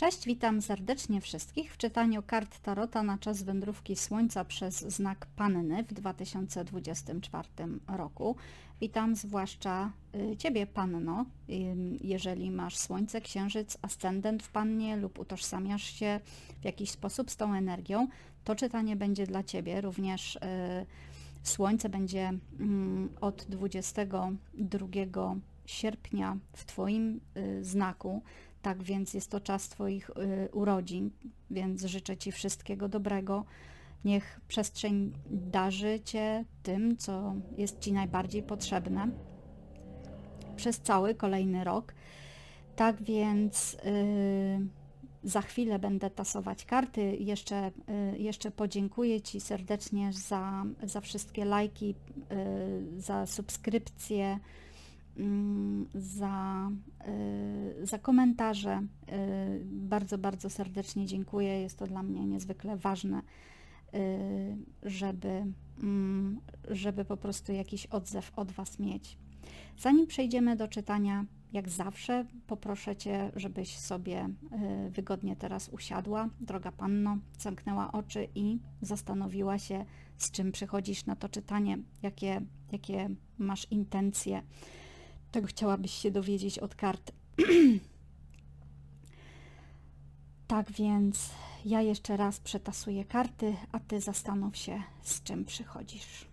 Cześć, witam serdecznie wszystkich w czytaniu kart Tarota na czas wędrówki Słońca przez znak Panny w 2024 roku. Witam zwłaszcza y, Ciebie, Panno, jeżeli masz Słońce, Księżyc, Ascendent w Pannie lub utożsamiasz się w jakiś sposób z tą energią, to czytanie będzie dla Ciebie. Również y, Słońce będzie mm, od 22 sierpnia w Twoim y, znaku, tak więc jest to czas Twoich y, urodzin, więc życzę Ci wszystkiego dobrego. Niech przestrzeń darzy Cię tym, co jest Ci najbardziej potrzebne przez cały kolejny rok. Tak więc yy, za chwilę będę tasować karty. Jeszcze, yy, jeszcze podziękuję Ci serdecznie za, za wszystkie lajki, yy, za subskrypcje za, y, za komentarze. Y, bardzo, bardzo serdecznie dziękuję. Jest to dla mnie niezwykle ważne, y, żeby, mm, żeby po prostu jakiś odzew od Was mieć. Zanim przejdziemy do czytania, jak zawsze poproszę Cię, żebyś sobie wygodnie teraz usiadła, droga Panno, zamknęła oczy i zastanowiła się, z czym przychodzisz na to czytanie, jakie, jakie masz intencje tego chciałabyś się dowiedzieć od kart. tak więc ja jeszcze raz przetasuję karty, a ty zastanów się, z czym przychodzisz.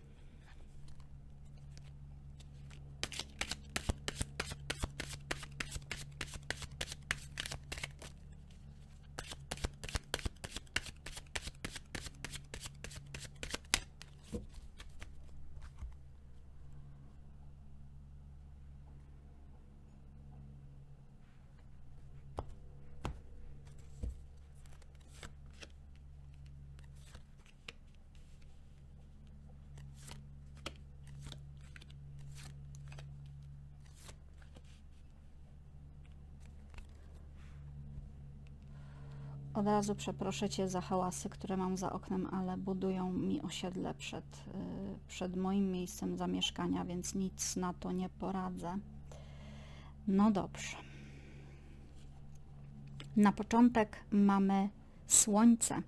Od razu przeproszę Cię za hałasy, które mam za oknem, ale budują mi osiedle przed, y, przed moim miejscem zamieszkania, więc nic na to nie poradzę. No dobrze. Na początek mamy słońce.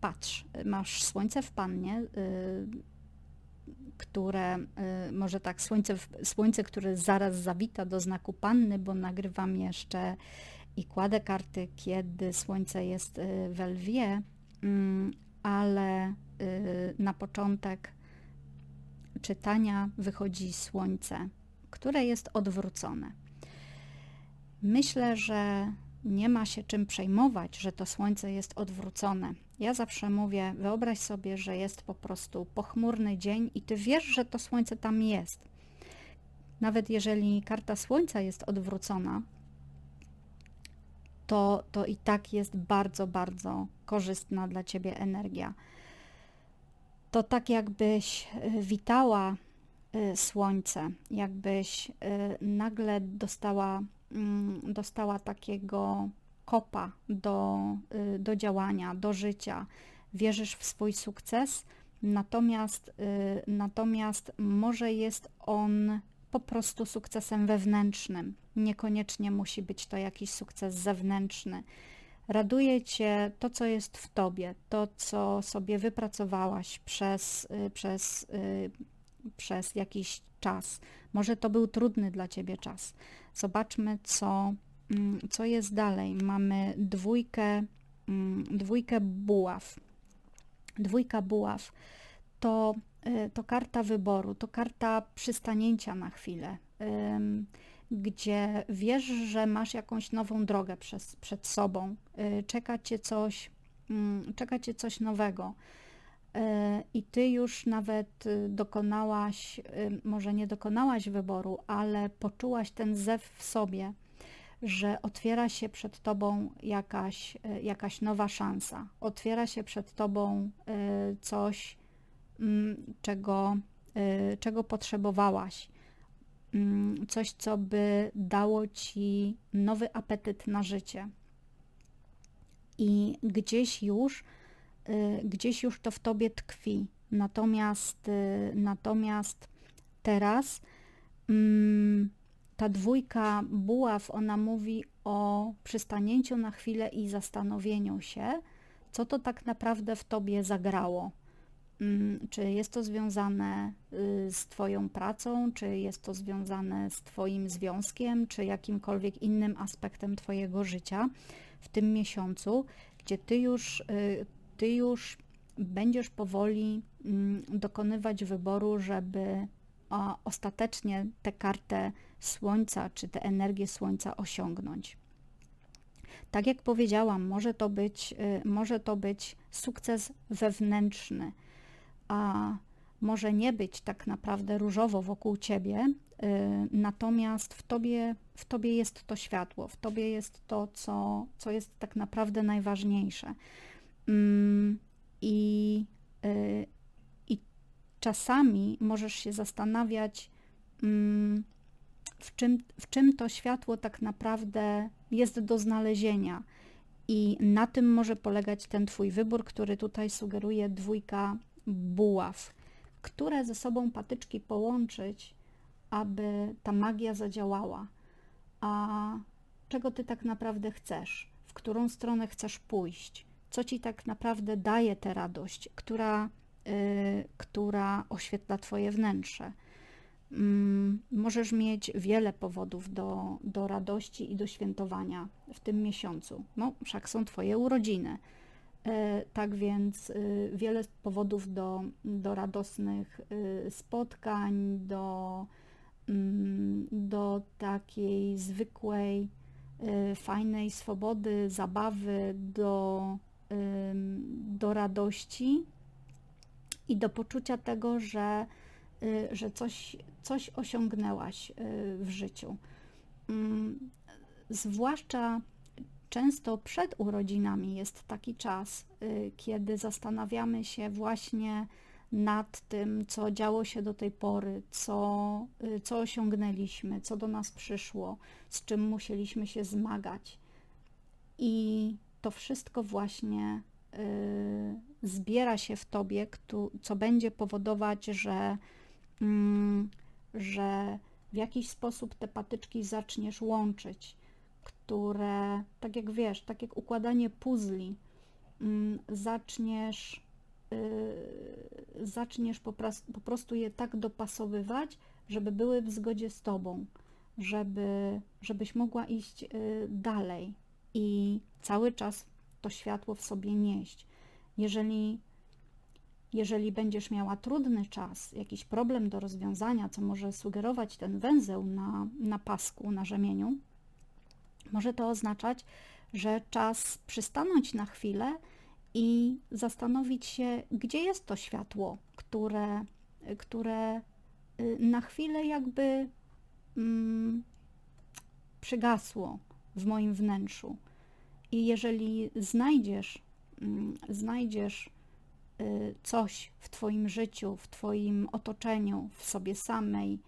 Patrz, masz słońce w pannie, y, które, y, może tak, słońce, słońce, które zaraz zawita do znaku panny, bo nagrywam jeszcze i kładę karty, kiedy słońce jest y, w lwie, mm, ale y, na początek czytania wychodzi słońce, które jest odwrócone. Myślę, że nie ma się czym przejmować, że to słońce jest odwrócone. Ja zawsze mówię, wyobraź sobie, że jest po prostu pochmurny dzień i ty wiesz, że to słońce tam jest. Nawet jeżeli karta słońca jest odwrócona, to, to i tak jest bardzo, bardzo korzystna dla Ciebie energia. To tak jakbyś y, witała y, słońce, jakbyś y, nagle dostała, mm, dostała takiego kopa do, do działania, do życia. Wierzysz w swój sukces, natomiast, natomiast może jest on po prostu sukcesem wewnętrznym. Niekoniecznie musi być to jakiś sukces zewnętrzny. Raduje Cię to, co jest w Tobie, to, co sobie wypracowałaś przez, y, przez, y, przez jakiś czas. Może to był trudny dla Ciebie czas. Zobaczmy, co, mm, co jest dalej. Mamy dwójkę, mm, dwójkę buław. Dwójka buław to to karta wyboru, to karta przystanięcia na chwilę, gdzie wiesz, że masz jakąś nową drogę przez, przed sobą, y, czeka cię coś, mm, czeka cię coś nowego. Y, I ty już nawet dokonałaś, może nie dokonałaś wyboru, ale poczułaś ten zew w sobie, że otwiera się przed tobą jakaś, jakaś nowa szansa, otwiera się przed tobą coś, czego, y, czego potrzebowałaś. Mm, coś, co by dało ci nowy apetyt na życie. I gdzieś już, y, gdzieś już to w tobie tkwi. Natomiast, y, natomiast teraz mm, ta dwójka buław, ona mówi o przystanięciu na chwilę i zastanowieniu się, co to tak naprawdę w tobie zagrało. Mm, czy jest to związane y, z Twoją pracą, czy jest to związane z Twoim związkiem, czy jakimkolwiek innym aspektem Twojego życia w tym miesiącu, gdzie Ty już, y, ty już będziesz powoli mm, dokonywać wyboru, żeby ostatecznie tę kartę Słońca, czy tę energię Słońca osiągnąć. Tak jak powiedziałam, może to być, y, może to być sukces wewnętrzny, a może nie być tak naprawdę różowo wokół ciebie, y, natomiast w tobie, w tobie jest to światło, w tobie jest to, co, co jest tak naprawdę najważniejsze. Mm, I, y, i czasami możesz się zastanawiać, mm, w czym, w czym to światło tak naprawdę jest do znalezienia. I na tym może polegać ten Twój wybór, który tutaj sugeruje dwójka buław, które ze sobą patyczki połączyć, aby ta magia zadziałała. A czego ty tak naprawdę chcesz? W którą stronę chcesz pójść? Co ci tak naprawdę daje tę radość, która, yy, która oświetla twoje wnętrze? Mm, możesz mieć wiele powodów do, do radości i do świętowania w tym miesiącu. No, wszak są Twoje urodziny. E, tak więc y, wiele powodów do, do radosnych y, spotkań, do, mm, do takiej zwykłej, y, fajnej swobody, zabawy, do, do radości i do poczucia tego, że, że coś, coś osiągnęłaś w życiu. Mm, zwłaszcza Często przed urodzinami jest taki czas, y, kiedy zastanawiamy się właśnie nad tym, co działo się do tej pory, co, y, co osiągnęliśmy, co do nas przyszło, z czym musieliśmy się zmagać. I to wszystko właśnie y, zbiera się w tobie, co będzie powodować, że, mm, że w jakiś sposób te patyczki zaczniesz łączyć które, tak jak wiesz, tak jak układanie puzli, mm, zaczniesz, yy, zaczniesz po, prostu je tak dopasowywać, żeby były w zgodzie z tobą, żeby, żebyś mogła iść yy, dalej i cały czas to światło w sobie nieść. Jeżeli jeżeli będziesz miała trudny czas, jakiś problem do rozwiązania, co może sugerować ten węzeł na, na pasku, na rzemieniu, może to oznaczać, że czas przystanąć na chwilę i zastanowić się, gdzie jest to światło, które, które y, na chwilę jakby mm, przygasło w moim wnętrzu. I jeżeli znajdziesz, mm, znajdziesz y, coś w Twoim życiu, w Twoim otoczeniu, w sobie samej,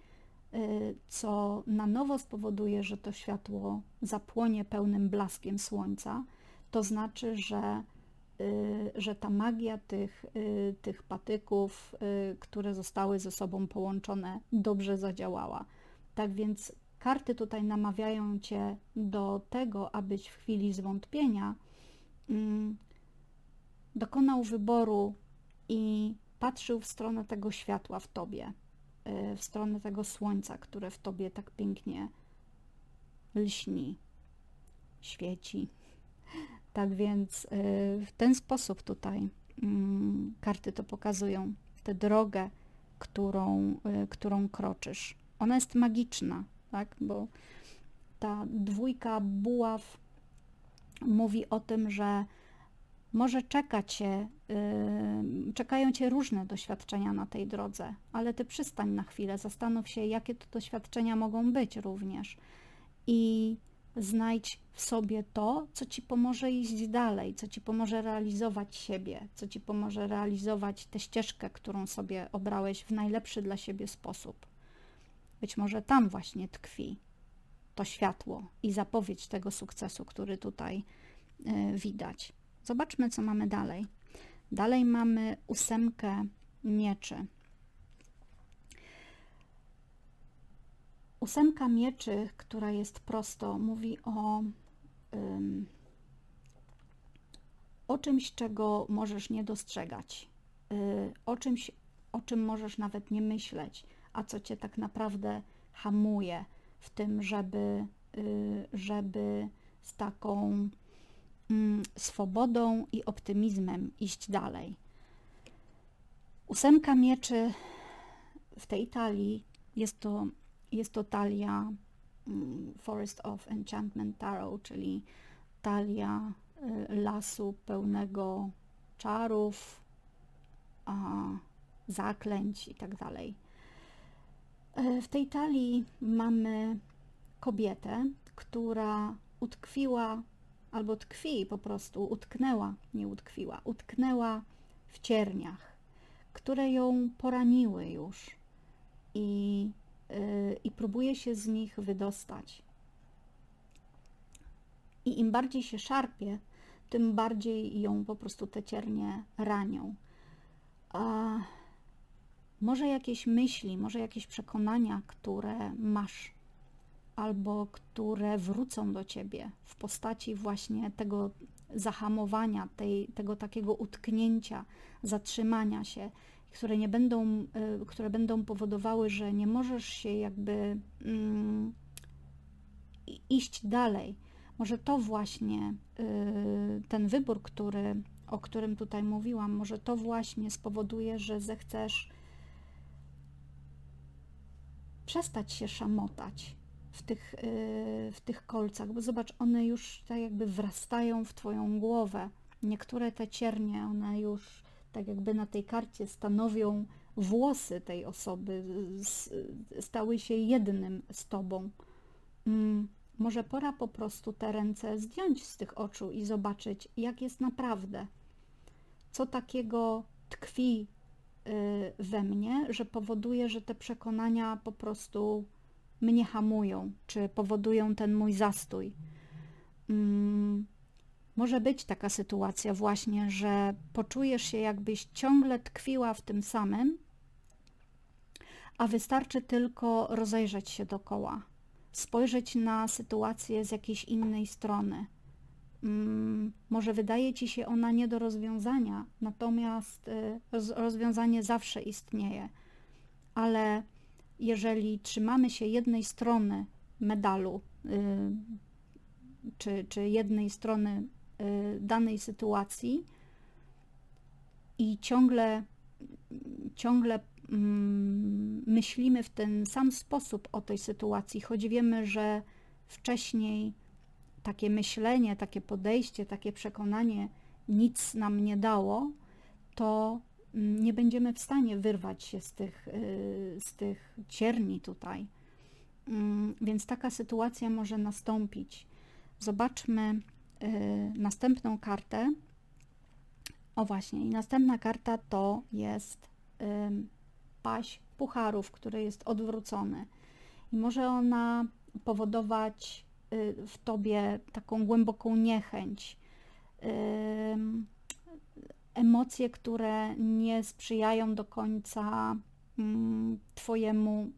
co na nowo spowoduje, że to światło zapłonie pełnym blaskiem słońca, to znaczy, że, y, że ta magia tych, y, tych patyków, które zostały ze sobą połączone, dobrze zadziałała. Tak więc karty tutaj namawiają Cię do tego, abyś w chwili zwątpienia mm, dokonał wyboru i patrzył w stronę tego światła w Tobie w stronę tego słońca, które w tobie tak pięknie lśni, świeci. Tak więc y, w ten sposób tutaj mm, karty to pokazują, tę drogę, którą, y, którą kroczysz. Ona jest magiczna, tak? bo ta dwójka buław mówi o tym, że może czekać cię, czekają cię różne doświadczenia na tej drodze, ale ty przystań na chwilę, zastanów się, jakie to doświadczenia mogą być również i znajdź w sobie to, co ci pomoże iść dalej, co ci pomoże realizować siebie, co ci pomoże realizować tę ścieżkę, którą sobie obrałeś w najlepszy dla siebie sposób. Być może tam właśnie tkwi to światło i zapowiedź tego sukcesu, który tutaj yy, widać. Zobaczmy, co mamy dalej. Dalej mamy ósemkę mieczy. Ósemka mieczy, która jest prosto, mówi o, ym, o czymś, czego możesz nie dostrzegać, y, o czymś, o czym możesz nawet nie myśleć, a co cię tak naprawdę hamuje w tym, żeby, y, żeby z taką swobodą i optymizmem iść dalej. Ósemka mieczy w tej talii jest to, jest to talia mm, Forest of Enchantment Tarot, czyli talia y, lasu pełnego czarów, zaklęć i tak dalej. E, w tej talii mamy kobietę, która utkwiła albo tkwi po prostu, utknęła, nie utkwiła, utknęła w cierniach, które ją poraniły już i, yy, i próbuje się z nich wydostać. I im bardziej się szarpie, tym bardziej ją po prostu te ciernie ranią. A może jakieś myśli, może jakieś przekonania, które masz, albo które wrócą do ciebie w postaci właśnie tego zahamowania, tej, tego takiego utknięcia, zatrzymania się, które nie będą, y, które będą powodowały, że nie możesz się jakby mm, iść dalej. Może to właśnie y, ten wybór, który, o którym tutaj mówiłam, może to właśnie spowoduje, że zechcesz przestać się szamotać w tych, y, w tych kolcach, bo zobacz, one już tak jakby wrastają w Twoją głowę. Niektóre te ciernie, one już tak jakby na tej karcie stanowią włosy tej osoby, stały się jednym z Tobą. Mm, może pora po prostu te ręce zdjąć z tych oczu i zobaczyć, jak jest naprawdę. Co takiego tkwi y, we mnie, że powoduje, że te przekonania po prostu mnie hamują, czy powodują ten mój zastój. Mm, może być taka sytuacja właśnie, że poczujesz się jakbyś ciągle tkwiła w tym samym, a wystarczy tylko rozejrzeć się dokoła, spojrzeć na sytuację z jakiejś innej strony. Hmm, może wydaje ci się ona nie do rozwiązania, natomiast y, rozwiązanie zawsze istnieje, ale jeżeli trzymamy się jednej strony medalu, y, czy, czy jednej strony y, danej sytuacji i ciągle, ciągle mm, myślimy w ten sam sposób o tej sytuacji, choć wiemy, że wcześniej takie myślenie, takie podejście, takie przekonanie nic nam nie dało, to nie będziemy w stanie wyrwać się z tych, y, z tych cierni tutaj. Mm, więc taka sytuacja może nastąpić. Zobaczmy y, następną kartę. O właśnie, i następna karta to jest paść pucharów, który jest odwrócony. I może ona powodować y, w tobie taką głęboką niechęć emocje, które nie sprzyjają do końca mm, Twojemu,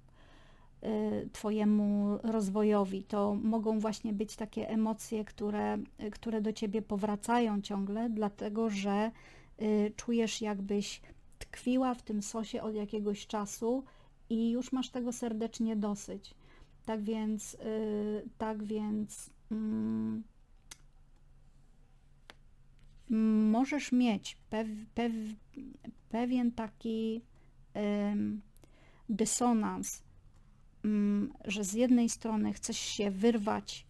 y, twojemu rozwojowi. To mogą właśnie być takie emocje, które, które do Ciebie powracają ciągle, dlatego że y, czujesz jakbyś tkwiła w tym sosie od jakiegoś czasu i już masz tego serdecznie dosyć. Tak więc, y, tak więc mm, możesz mieć pew, pew, pewien taki um, dysonans, um, że z jednej strony chcesz się wyrwać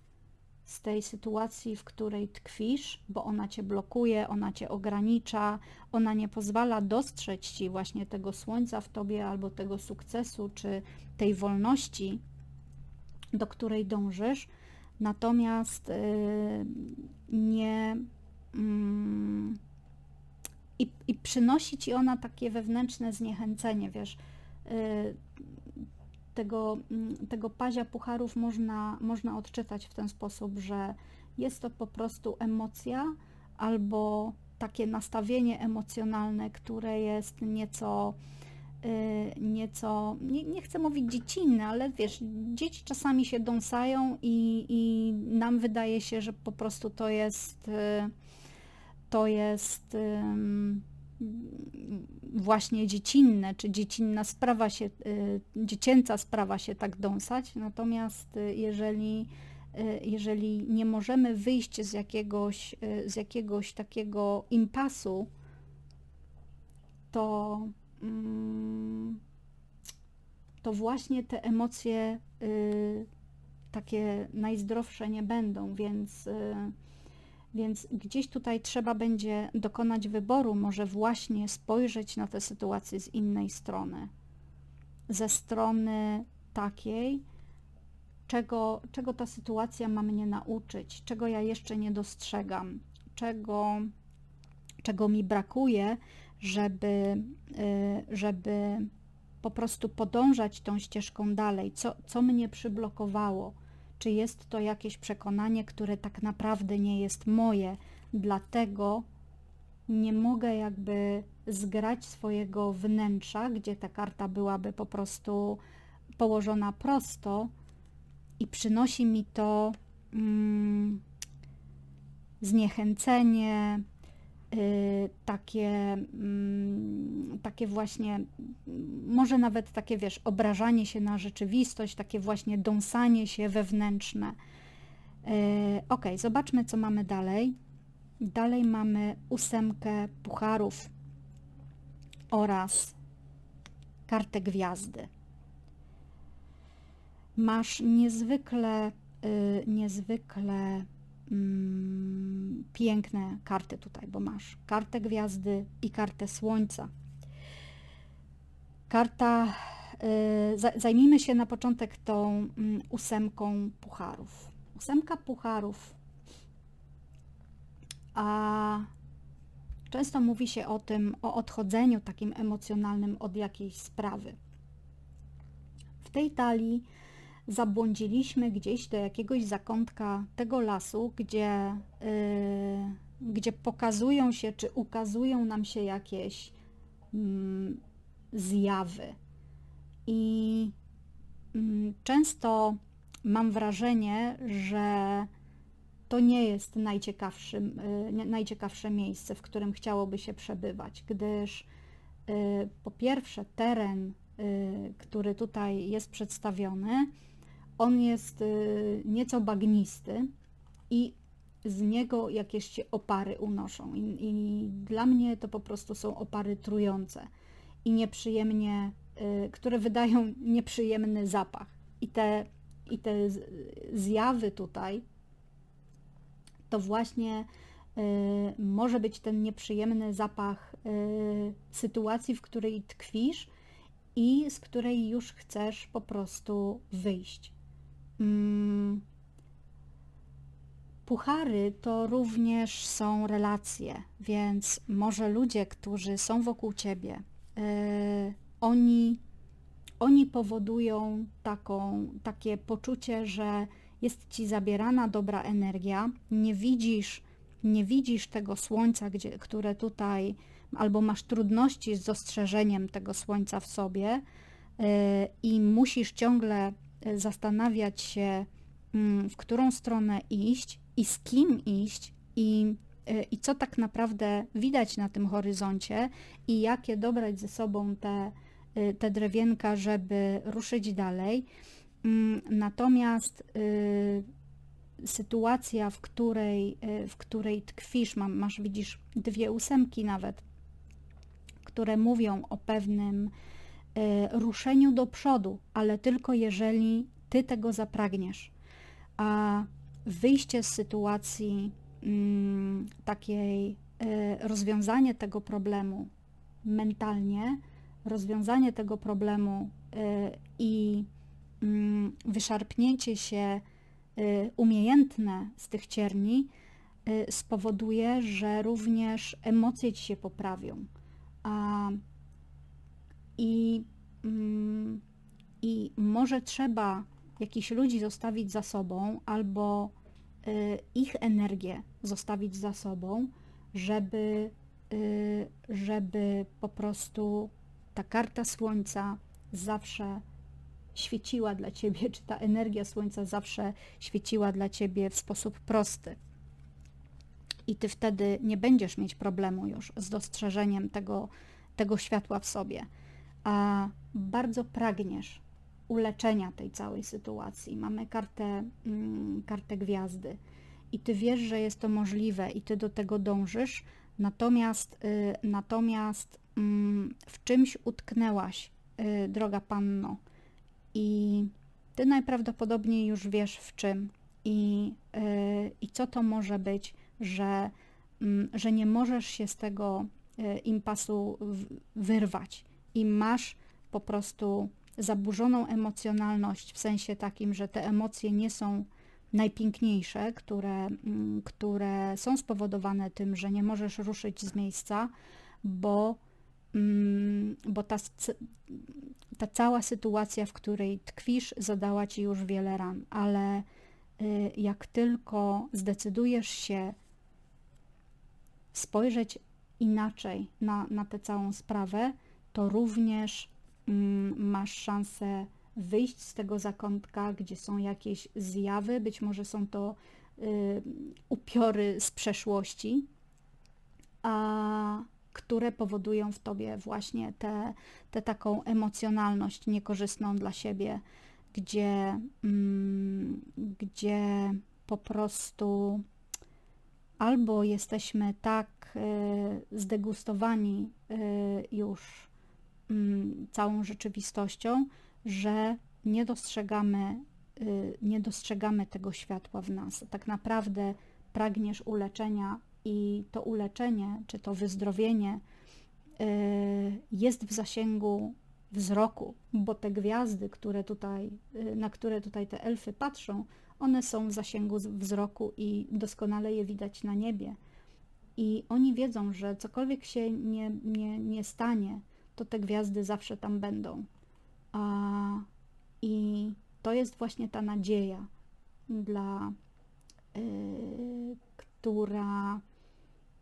z tej sytuacji, w której tkwisz, bo ona cię blokuje, ona cię ogranicza, ona nie pozwala dostrzec ci właśnie tego słońca w tobie albo tego sukcesu czy tej wolności, do której dążysz, natomiast yy, nie Mm. I, I przynosi ci ona takie wewnętrzne zniechęcenie, wiesz. Y, tego, mm, tego pazia pucharów można, można odczytać w ten sposób, że jest to po prostu emocja albo takie nastawienie emocjonalne, które jest nieco y, nieco, nie, nie chcę mówić dziecinne, ale wiesz, dzieci czasami się dąsają i, i nam wydaje się, że po prostu to jest, y, to jest właśnie dziecinne, czy dziecinna sprawa się, y, dziecięca sprawa się tak dąsać, natomiast y, jeżeli, y, jeżeli nie możemy wyjść z jakiegoś, z jakiegoś takiego impasu, to, mm, to właśnie te emocje takie najzdrowsze nie będą, więc, więc gdzieś tutaj trzeba będzie dokonać wyboru, może właśnie spojrzeć na tę sytuację z innej strony. Ze strony takiej, czego, czego ta sytuacja ma mnie nauczyć, czego ja jeszcze nie dostrzegam, czego, czego mi brakuje, żeby, y, żeby po prostu podążać tą ścieżką dalej, co, co mnie przyblokowało, czy jest to jakieś przekonanie, które tak naprawdę nie jest moje, dlatego nie mogę jakby zgrać swojego wnętrza, gdzie ta karta byłaby po prostu położona prosto i przynosi mi to mm, zniechęcenie, takie, mm, takie właśnie, mm, może nawet takie, wiesz, obrażanie się na rzeczywistość, takie właśnie dąsanie się wewnętrzne. Y, ok, zobaczmy, co mamy dalej. Dalej mamy ósemkę pucharów oraz kartę gwiazdy. Masz niezwykle, y, niezwykle mm, piękne karty tutaj, bo masz kartę gwiazdy i kartę słońca. Karta, y, za- zajmijmy się na początek tą mm, ósemką pucharów. Ósemka pucharów, a często mówi się o tym, o odchodzeniu takim emocjonalnym od jakiejś sprawy. W tej talii zabłądziliśmy gdzieś do jakiegoś zakątka tego lasu, gdzie, yy, gdzie pokazują się, czy ukazują nam się jakieś mm, zjawy. I mm, często mam wrażenie, że to nie jest yy, najciekawsze miejsce, w którym chciałoby się przebywać, gdyż yy, po pierwsze teren, yy, który tutaj jest przedstawiony, on jest y, nieco bagnisty i z niego jakieś się opary unoszą. I, I, dla mnie to po prostu są opary trujące i nieprzyjemnie, y, które wydają nieprzyjemny zapach. I te, i te zjawy tutaj to właśnie y, może być ten nieprzyjemny zapach sytuacji, w której tkwisz i z której już chcesz po prostu wyjść. Mm. Puchary to również są relacje, więc może ludzie, którzy są wokół ciebie, yy, oni, oni powodują taką, takie poczucie, że jest ci zabierana dobra energia, nie widzisz, nie widzisz tego słońca, gdzie, które tutaj, albo masz trudności z dostrzeżeniem tego słońca w sobie yy, i musisz ciągle zastanawiać się, mm, w którą stronę iść i z kim iść i, y, i co tak naprawdę widać na tym horyzoncie i jakie dobrać ze sobą te, y, te drewienka, żeby ruszyć dalej. Mm, Natomiast y, sytuacja, w której, y, w której tkwisz, masz, widzisz, dwie ósemki nawet, które mówią o pewnym y, ruszeniu do przodu, ale tylko jeżeli ty tego zapragniesz. A wyjście z sytuacji mm, takiej, y, rozwiązanie tego problemu mentalnie, rozwiązanie tego problemu y, i mm, wyszarpnięcie się umiejętne z tych cierni spowoduje, że również emocje ci się poprawią. A, i, mm, I może trzeba jakichś ludzi zostawić za sobą, albo y, ich energię zostawić za sobą, żeby, y, żeby po prostu ta karta słońca zawsze świeciła dla ciebie, czy ta energia słońca zawsze świeciła dla ciebie w sposób prosty. I ty wtedy nie będziesz mieć problemu już z dostrzeżeniem tego, tego światła w sobie, bardzo pragniesz uleczenia tej całej sytuacji. Mamy kartę, mm, kartę gwiazdy. I ty wiesz, że jest to możliwe i ty do tego dążysz, natomiast, y, natomiast mm, w czymś utknęłaś, y, droga panno, i ty najprawdopodobniej już wiesz w czym. I, y, i co to może być, że, mm, że nie możesz się z tego impasu wyrwać i masz po prostu zaburzoną emocjonalność w sensie takim, że te emocje nie są najpiękniejsze, które, mm, które są spowodowane tym, że nie możesz ruszyć z miejsca, bo, mm, bo ta, ta cała sytuacja, w której tkwisz, zadała ci już wiele ran, ale y, jak tylko zdecydujesz się spojrzeć inaczej na, na tę całą sprawę, to również mm, masz szansę wyjść z tego zakątka, gdzie są jakieś zjawy, być może są to y, upiory z przeszłości, a które powodują w tobie właśnie tę te, te taką emocjonalność niekorzystną dla siebie, gdzie, mm, gdzie po prostu albo jesteśmy tak y, zdegustowani y, już całą rzeczywistością, że nie dostrzegamy, y, nie dostrzegamy tego światła w nas. Tak naprawdę pragniesz uleczenia i to uleczenie, czy to wyzdrowienie y, jest w zasięgu wzroku, bo te gwiazdy, które tutaj, y, na które tutaj te elfy patrzą, one są w zasięgu wzroku i doskonale je widać na niebie. I oni wiedzą, że cokolwiek się nie, nie, nie stanie, to te gwiazdy zawsze tam będą. A, I to jest właśnie ta nadzieja, dla, y, która,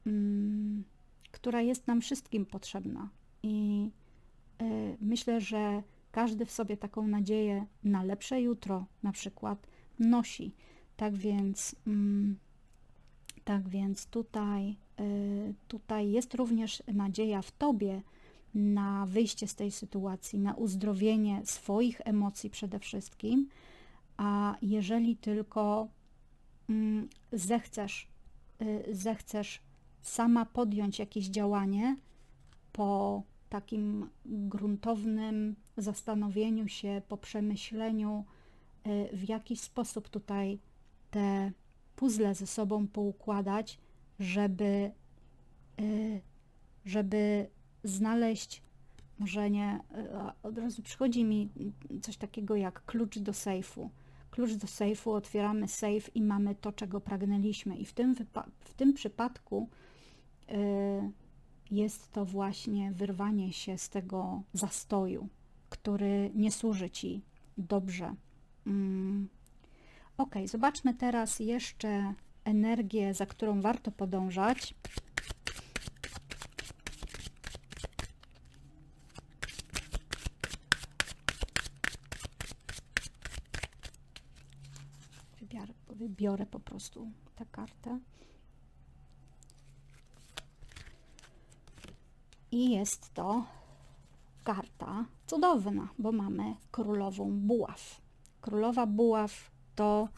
y, która jest nam wszystkim potrzebna. I y, myślę, że każdy w sobie taką nadzieję na lepsze jutro na przykład nosi. Tak więc, mm, tak więc tutaj, y, tutaj jest również nadzieja w Tobie, na wyjście z tej sytuacji, na uzdrowienie swoich emocji przede wszystkim, a jeżeli tylko mm, zechcesz, y, zechcesz sama podjąć jakieś działanie po takim gruntownym zastanowieniu się, po przemyśleniu, y, w jaki sposób tutaj te puzzle ze sobą poukładać, żeby, y, żeby znaleźć, może nie, e, od razu przychodzi mi coś takiego jak klucz do sejfu. Klucz do sejfu, otwieramy sejf i mamy to, czego pragnęliśmy. I w tym, w tym przypadku y, jest to właśnie wyrwanie się z tego zastoju, który nie służy Ci dobrze. Mm. Ok, zobaczmy teraz jeszcze energię, za którą warto podążać. Wybiorę po prostu tę kartę. I jest to karta cudowna, bo mamy królową buław. Królowa buław to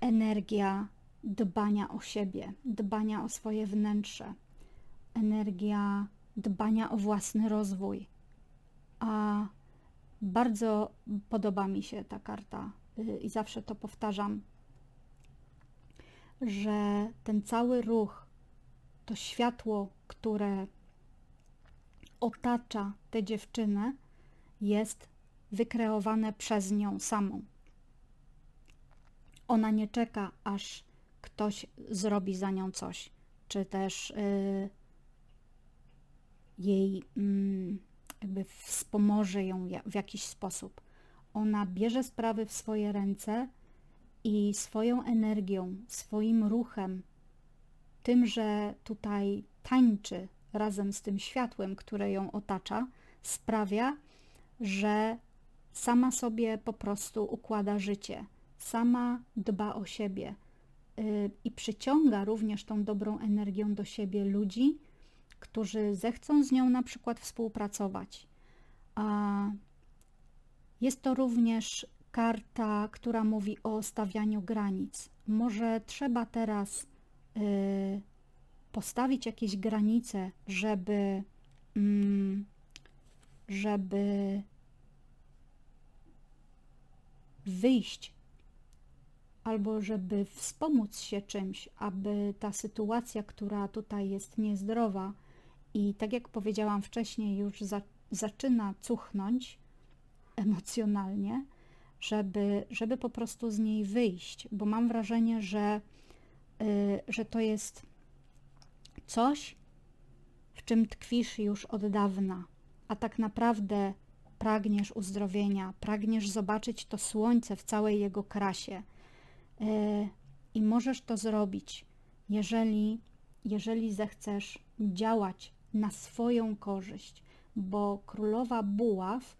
energia dbania o siebie, dbania o swoje wnętrze, energia dbania o własny rozwój. A bardzo podoba mi się ta karta i zawsze to powtarzam, że ten cały ruch, to światło, które otacza tę dziewczynę, jest wykreowane przez nią samą. Ona nie czeka, aż ktoś zrobi za nią coś, czy też yy, jej yy, jakby wspomoże ją w jakiś sposób ona bierze sprawy w swoje ręce i swoją energią, swoim ruchem, tym, że tutaj tańczy razem z tym światłem, które ją otacza, sprawia, że sama sobie po prostu układa życie, sama dba o siebie y, i przyciąga również tą dobrą energią do siebie ludzi, którzy zechcą z nią na przykład współpracować. A jest to również karta, która mówi o stawianiu granic. Może trzeba teraz y, postawić jakieś granice, żeby, mm, żeby wyjść albo żeby wspomóc się czymś, aby ta sytuacja, która tutaj jest niezdrowa i tak jak powiedziałam wcześniej, już za, zaczyna cuchnąć emocjonalnie, żeby, żeby po prostu z niej wyjść, bo mam wrażenie, że, yy, że to jest coś, w czym tkwisz już od dawna, a tak naprawdę pragniesz uzdrowienia, pragniesz zobaczyć to słońce w całej jego krasie. Yy, I możesz to zrobić, jeżeli, jeżeli zechcesz działać na swoją korzyść, bo królowa buław,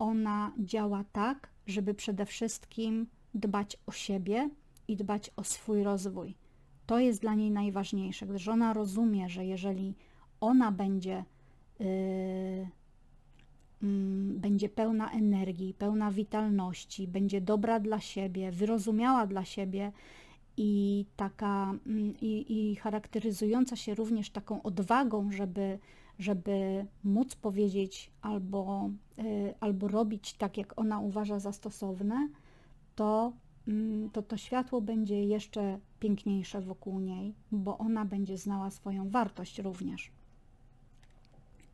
ona działa tak, żeby przede wszystkim dbać o siebie i dbać o swój rozwój. To jest dla niej najważniejsze, gdyż ona rozumie, że jeżeli ona będzie, yy, yy, będzie pełna energii, pełna witalności, będzie dobra dla siebie, wyrozumiała dla siebie i taka yy, i charakteryzująca się również taką odwagą, żeby żeby móc powiedzieć albo, y, albo robić tak, jak ona uważa za stosowne, to, mm, to to światło będzie jeszcze piękniejsze wokół niej, bo ona będzie znała swoją wartość również.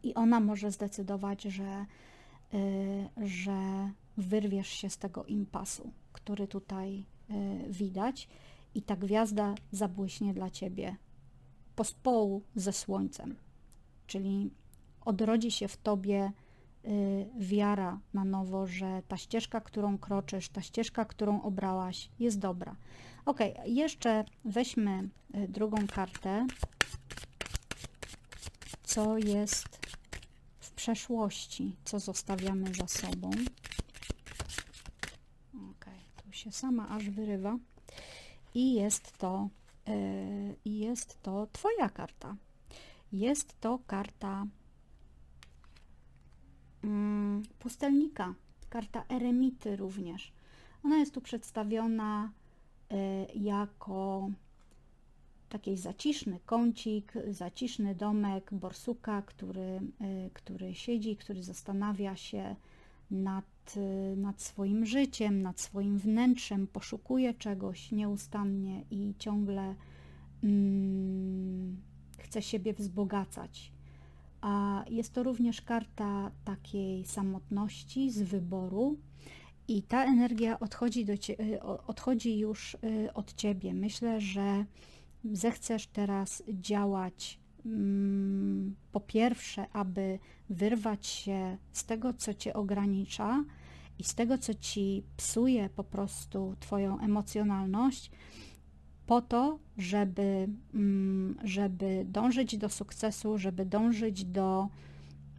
I ona może zdecydować, że, y, że wyrwiesz się z tego impasu, który tutaj y, widać, i ta gwiazda zabłyśnie dla ciebie pospołu ze słońcem czyli odrodzi się w tobie y, wiara na nowo, że ta ścieżka, którą kroczysz, ta ścieżka, którą obrałaś, jest dobra. Ok, jeszcze weźmy y, drugą kartę. Co jest w przeszłości, co zostawiamy za sobą. Ok, tu się sama aż wyrywa. I jest to, yy, jest to Twoja karta. Jest to karta mm, pustelnika, karta eremity również. Ona jest tu przedstawiona y, jako taki zaciszny kącik, zaciszny domek borsuka, który, y, który siedzi, który zastanawia się nad, y, nad swoim życiem, nad swoim wnętrzem, poszukuje czegoś nieustannie i ciągle mm, chce siebie wzbogacać. A jest to również karta takiej samotności, z wyboru, i ta energia odchodzi, do cie, odchodzi już y, od ciebie. Myślę, że zechcesz teraz działać mm, po pierwsze, aby wyrwać się z tego, co cię ogranicza i z tego, co ci psuje po prostu Twoją emocjonalność, po to, żeby, mm, żeby dążyć do sukcesu, żeby dążyć do,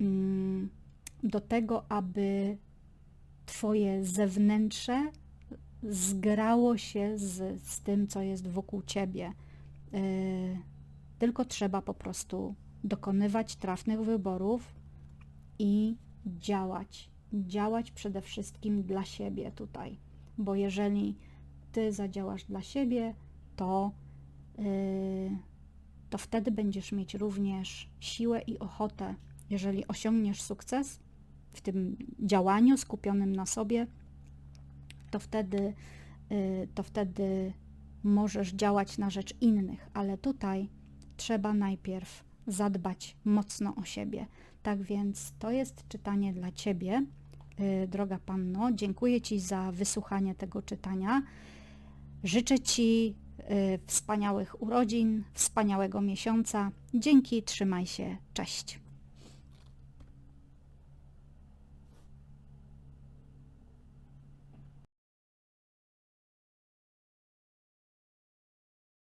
mm, do tego, aby Twoje zewnętrze zgrało się z, z tym, co jest wokół Ciebie. Yy, tylko trzeba po prostu dokonywać trafnych wyborów i działać. Działać przede wszystkim dla siebie tutaj, bo jeżeli Ty zadziałasz dla siebie, to, yy, to wtedy będziesz mieć również siłę i ochotę, jeżeli osiągniesz sukces w tym działaniu skupionym na sobie, to wtedy, yy, to wtedy możesz działać na rzecz innych, ale tutaj trzeba najpierw zadbać mocno o siebie. Tak więc to jest czytanie dla Ciebie, yy, droga Panno. Dziękuję Ci za wysłuchanie tego czytania. Życzę Ci Y, wspaniałych urodzin, wspaniałego miesiąca. Dzięki, trzymaj się, cześć.